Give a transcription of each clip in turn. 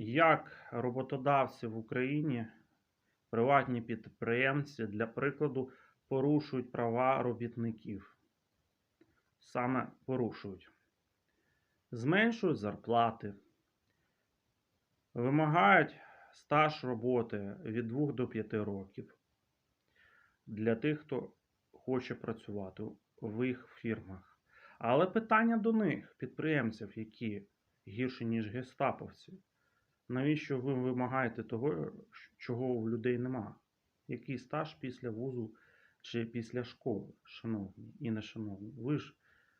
Як роботодавці в Україні, приватні підприємці, для прикладу, порушують права робітників? Саме порушують. Зменшують зарплати, вимагають стаж роботи від 2 до 5 років для тих, хто хоче працювати в їх фірмах. Але питання до них, підприємців, які гірші, ніж гестаповці. Навіщо ви вимагаєте того, чого у людей нема? Який стаж після вузу чи після школи, шановні і нешановні? Ви ж,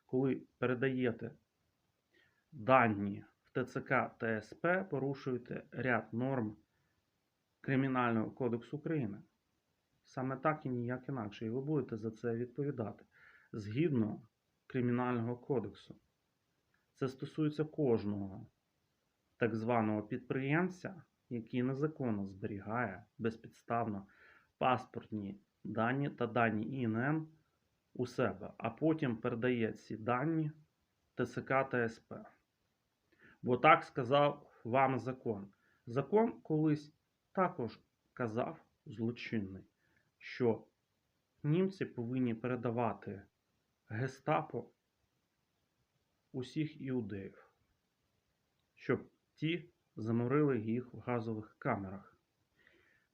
коли передаєте дані в ТЦК та СП, порушуєте ряд норм Кримінального кодексу України. Саме так і ніяк інакше. І ви будете за це відповідати згідно Кримінального кодексу. Це стосується кожного так званого підприємця, який незаконно зберігає безпідставно паспортні дані та дані ІНН у себе, а потім передає ці дані ТСК та СП. Бо так сказав вам закон. Закон колись також казав злочинний, що німці повинні передавати гестапо усіх іудеїв, щоб ті заморили їх в газових камерах.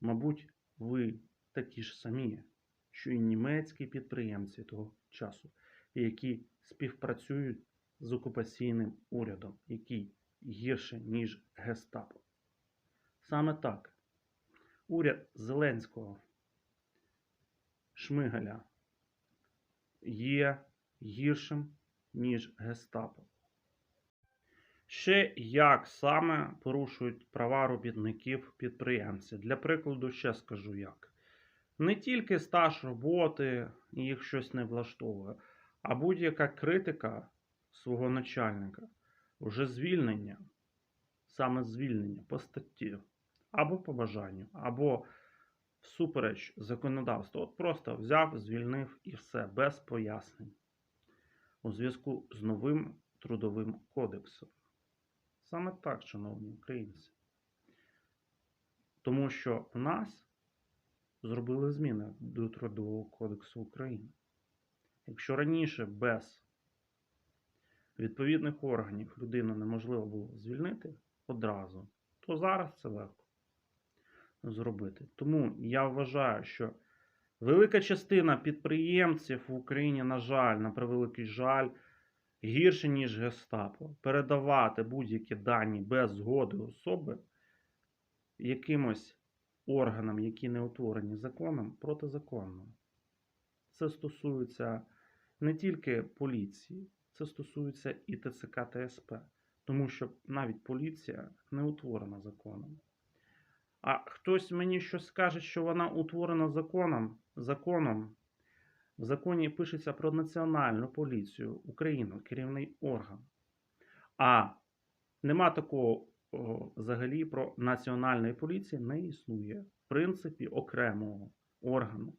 Мабуть, ви такі ж самі, що і німецькі підприємці того часу, які співпрацюють з окупаційним урядом, який гірше, ніж гестапо. Саме так, уряд Зеленського Шмигаля є гіршим, ніж гестапо. Ще як саме порушують права робітників підприємці. Для прикладу, ще скажу як. Не тільки стаж роботи їх щось не влаштовує, а будь-яка критика свого начальника, вже звільнення, саме звільнення по статті, або по бажанню, або всупереч законодавству. От просто взяв, звільнив і все, без пояснень. У зв'язку з новим трудовим кодексом. Саме так, шановні українці. Тому що в нас зробили зміни до Трудового кодексу України. Якщо раніше без відповідних органів людину неможливо було звільнити одразу, то зараз це легко зробити. Тому я вважаю, що велика частина підприємців в Україні, на жаль, на превеликий жаль, гірше, ніж гестапо, передавати будь-які дані без згоди особи якимось органам, які не утворені законом, протизаконно. Це стосується не тільки поліції, це стосується і ТЦК та СП, тому що навіть поліція не утворена законом. А хтось мені щось скаже, що вона утворена законом, законом в законі пишеться про Національну поліцію України, керівний орган. А нема такого о, взагалі про національної поліції не існує. В принципі, окремого органу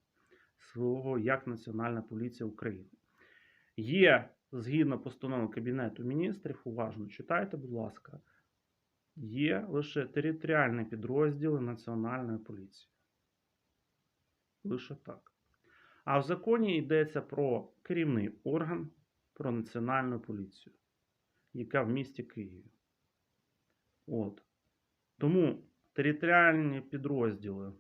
свого як Національна поліція України. Є згідно постанови Кабінету міністрів, уважно читайте, будь ласка, є лише територіальні підрозділи Національної поліції. Лише так. А в законі йдеться про керівний орган, про національну поліцію, яка в місті Києві. От. Тому територіальні підрозділи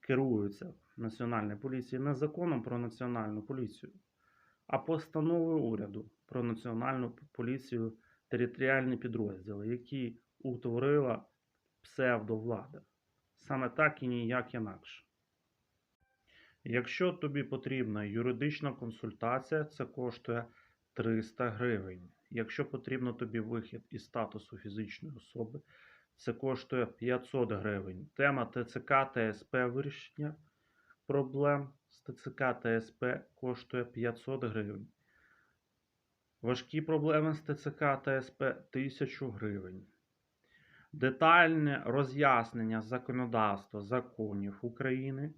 керуються Національною поліцією не законом про національну поліцію, а постановою уряду про національну поліцію територіальні підрозділи, які утворила псевдовлада. Саме так і ніяк інакше. Якщо тобі потрібна юридична консультація, це коштує 300 гривень. Якщо потрібно тобі вихід із статусу фізичної особи, це коштує 500 гривень. Тема ТЦК та СП вирішення проблем з ТЦК та СП коштує 500 гривень. Важкі проблеми з ТЦК та СП 1000 гривень. Детальне роз'яснення законодавства законів України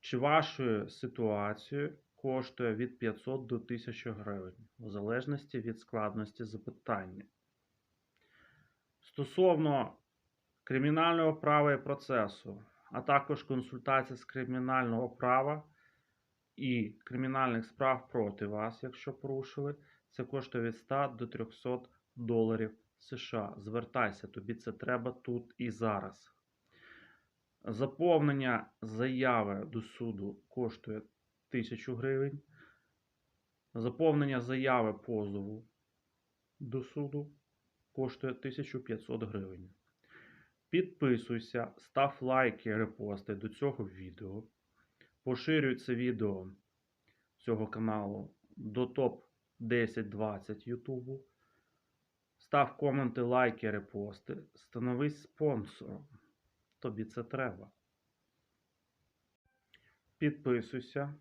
чи вашою ситуацією коштує від 500 до 1000 гривень, в залежності від складності запитання. Стосовно кримінального права і процесу, а також консультацій з кримінального права і кримінальних справ проти вас, якщо порушили, це коштує від 100 до 300 доларів США. Звертайся, тобі це треба тут і зараз. Заповнення заяви до суду коштує 1000 гривень. Заповнення заяви позову до суду коштує 1500 гривень. Підписуйся, став лайки, репости до цього відео. Поширюй це відео цього каналу до топ 10-20 Ютубу. Став коменти, лайки, репости. Становись спонсором. Тобі це треба. Підписуйся.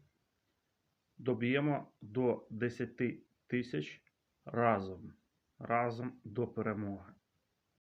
Доб'ємо до 10 тисяч разом. Разом до перемоги.